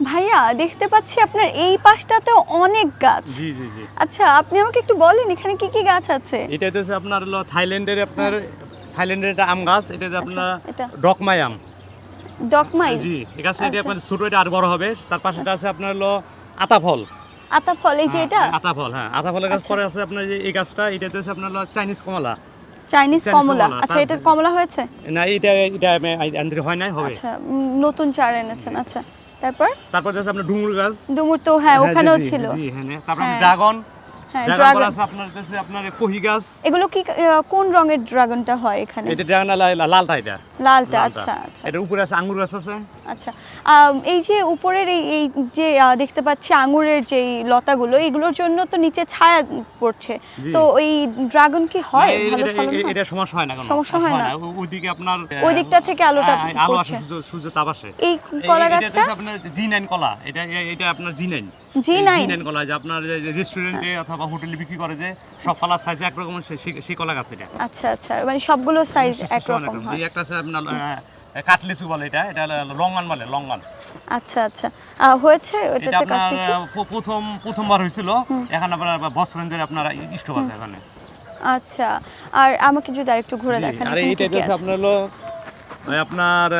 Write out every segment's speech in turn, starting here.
ভাইয়া দেখতে পাচ্ছি আপনার এই পাশটাতে অনেক গাছ। জি জি জি। আচ্ছা আপনি আমাকে একটু বলেন এখানে কি কি গাছ আছে? এটা হচ্ছে আপনার হলো থাইল্যান্ডের আপনার থাইল্যান্ডের একটা আম গাছ এটা হচ্ছে আপনার ডকমাই আম। ডকমাই? জি এই গাছটা এটা আচ্ছা। আপনার ছোট এটা আর বড় হবে। তার পাশে আছে আপনার হলো আতা ফল আতা ফল এই যে এটা? হ্যাঁ, আতা ফল হ্যাঁ। আতা ফলের গাছ আচ্ছা। পরে আছে আপনার যে এই গাছটা এটা হচ্ছে আপনার হলো চাইনিজ কমলা। চাইনিজ কমলা। আচ্ছা এটা কমলা হয়েছে? না এটা এটা আন্দ্রি হয় নাই হবে। আচ্ছা নতুন চারা এনেছেন আচ্ছা। তারপর? তারপর আছে আপনার ডুমুর গাছ। ডুমুর তো হ্যাঁ হ্যাঁ, ওখানেও ছিল। জি হ্যাঁ তারপর হ্যাঁ। ড্রাগন হ্যাঁ ড্রাগন ড্রাগন আছে আপনার হচ্ছে আপনার কহি গাছ? এগুলো কি কোন রঙের ড্রাগনটা হয় এখানে? এটা ড্রাগন লালটা এটা। লালটা লালটা। আচ্ছা আচ্ছা। এটার উপরে আছে আঙ্গুর গাছ আছে। আচ্ছা এই যে উপরের এই এই যে দেখতে পাচ্ছি আঙুরের যে লতাগুলো এগুলোর জন্য তো নিচে ছায়া পড়ছে। তো ওই ড্রাগন কি হয়? না, ভালো ফলন এটা সমস্যা হয় না কোনো। সমস্যা হয় না? ওইদিকে আপনার ওই দিকটা থেকে আলোটা আলো আসে সূর্য সূর্য তাপ আসে। এই কলা গাছটা? আপনার জি নাইন কলা। এটা এটা আপনার G nine G nine nine কলা যে আপনার রেস্টুরেন্টে অথবা হোটেলে বিক্রি করে যে সব কলার সাইজ একরকম সে- সে- সেই কলা গাছ এটা। আচ্ছা আচ্ছা মানে সবগুলো সাইজ একরকম একরকম। এই একটা আছে আপনার আহ, বলে এটা এটা হলো লঙ্গান বলে লঙ্গান আচ্ছা আচ্ছা। হয়েছে ওটাতে প্রথম প্রথমবার হয়েছিল। এখন আপনার আপনার স্টোভ আছে এখানে। আচ্ছা আর আমাকে যদি আরেকটু ঘুরে দেখান আর? আপনার হলো আপনার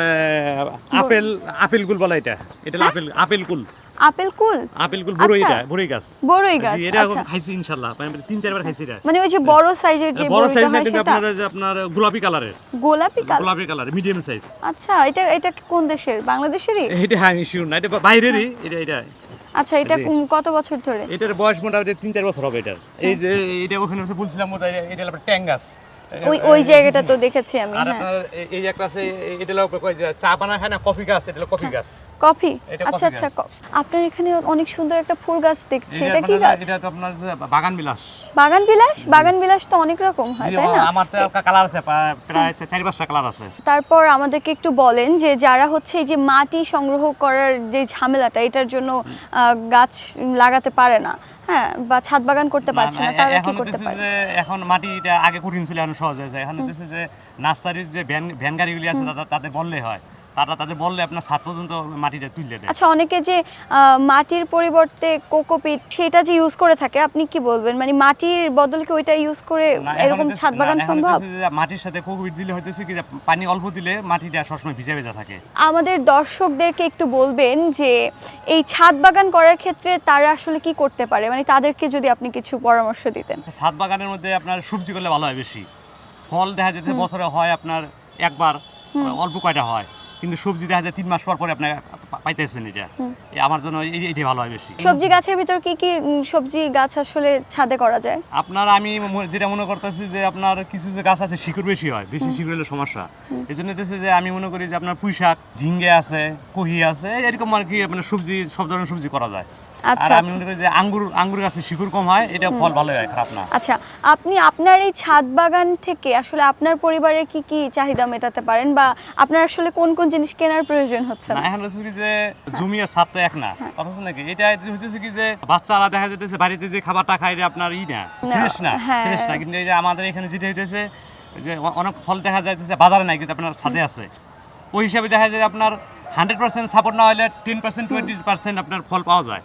আপেল আপেল কুল বলে এটা। এটা হলো আপেল আপেল কুল। আপেল কুল? আপেল কুল বড়ই আচ্ছা। এটা বড়ই গাছ। বড়ই গাছ এটা আচ্ছা। খাইছি ইনশাআল্লাহ আমি তিন চারবার খাইছি এটা। মানে ওই যে বড় সাইজের যে বড় সাইজ না কিন্তু আপনার যে আপনার গোলাপি কালারের? গোলাপি কালার? গোলাপি কালার মিডিয়াম সাইজ আচ্ছা এটা এটা কোন দেশের? বাংলাদেশেরই? এটা হ্যাঁ আমি শিওর না এটা বাইরেরই এটা এটা। আচ্ছা এটা কত বছর ধরে? এটার বয়স মোটামুটি তিন চার বছর হবে এটার। এই যে এটা ওখানে বলছিলাম এটা হলো ট্যাং গাছ ওই ওই জায়গাটা তো দেখেছি আমি আর হ্যাঁ। আপনার এই- যে একটা আছে এটা চা বানা খায় না কফি গাছ এটা কফি গাছ। কফি? আচ্ছা আচ্ছা আপনার এখানে অনেক সুন্দর একটা ফুল গাছ দেখছি এটা কি গাছ? এটা তো আপনার বাগান বিলাস। বাগান বিলাস? বাগান বিলাস তো অনেক রকম হয় তাই না? আমার তো কালার আছে প্রায়- চারি পাঁচটা কালার আছে। তারপর আমাদেরকে একটু বলেন যে যারা হচ্ছে এই যে মাটি সংগ্রহ করার যে ঝামেলাটা এটার জন্য আহ, গাছ লাগাতে পারে না হ্যাঁ বা ছাদ বাগান করতে পারছে না তারা কি এখন করতে পারে? এখন মাটিটা আগে কঠিন ছিল এখন সহজ হয়েছে। এখন হচ্ছে যে নার্সারির যে ভ্যান ভ্যান গাড়িগুলি আছে তাদের বললে হয়। তারা তাদের বললে আপনার ছাদ পর্যন্ত মাটিটা তুললে দেয়। আচ্ছা অনেকে যে মাটির পরিবর্তে কোকোপিট সেটা যে ইউজ করে থাকে আপনি কি বলবেন? মানে মাটির বদল কি ওইটা ইউজ করে এরকম ছাদ বাগান সম্ভব? মাটির সাথে কোকোপিট দিলে হইতেছে কি পানি অল্প দিলে মাটিটা সবসময় ভিজে ভেজা থাকে। আমাদের দর্শকদেরকে একটু বলবেন যে এই ছাদ বাগান করার ক্ষেত্রে তারা আসলে কি করতে পারে? মানে তাদেরকে যদি আপনি কিছু পরামর্শ দিতেন। ছাদ বাগানের মধ্যে আপনার সবজি করলে ভালো হয় বেশি। ফল দেখা যাচ্ছে বছরে হয় আপনার একবার অল্প কয়টা হয়। কিন্তু সবজি দেখা যায় তিন মাস পর পরে আপনার পাইতেছেন এটা। আমার জন্য এটি ভালো হয় বেশি। সবজি গাছের ভিতর কি কি সবজি গাছ আসলে ছাদে করা যায়? আপনার আমি যেটা মনে করতেছি যে আপনার কিছু যে গাছ আছে শিকড় বেশি হয় বেশি শিকড় হলে সমস্যা। এই জন্য যে আমি মনে করি যে আপনার পুঁই শাক ঝিঙ্গে আছে কহি আছে এরকম আর কি আপনার সবজি সব ধরনের সবজি করা যায়। আর আচ্ছা আমি আচ্ছা। মনে করি যে আঙ্গুর আঙ্গুর গাছে শিকড় কম হয় এটা ফল ভালো হয় খারাপ না। আচ্ছা আপনি আপনার এই ছাদ বাগান থেকে আসলে আপনার পরিবারের কি কি চাহিদা মেটাতে পারেন? বা আপনার আসলে কোন কোন জিনিস কেনার প্রয়োজন হচ্ছে? না না এখন হচ্ছে কি যে জমি আর ছাদ তো এক না। কথা নাকি এটা হচ্ছে কি যে বাচ্চারা দেখা যাইতেছে বাড়িতে যে খাবারটা খাই এটা আপনার ই না না, ফ্রেশ না হ্যাঁ। ফ্রেশ না। কিন্তু এই যে আমাদের এখানে যেটা হইতেছে যে অনেক ফল দেখা যাইতেছে বাজারে নাই কিন্তু আপনার ছাদে আছে। ওই হিসাবে দেখা যায় আপনার হান্ড্রেড পার্সেন্ট সাপোর্ট না হলে টেন পার্সেন্ট টোয়েন্টি পার্সেন্ট আপনার ফল পাওয়া যায়।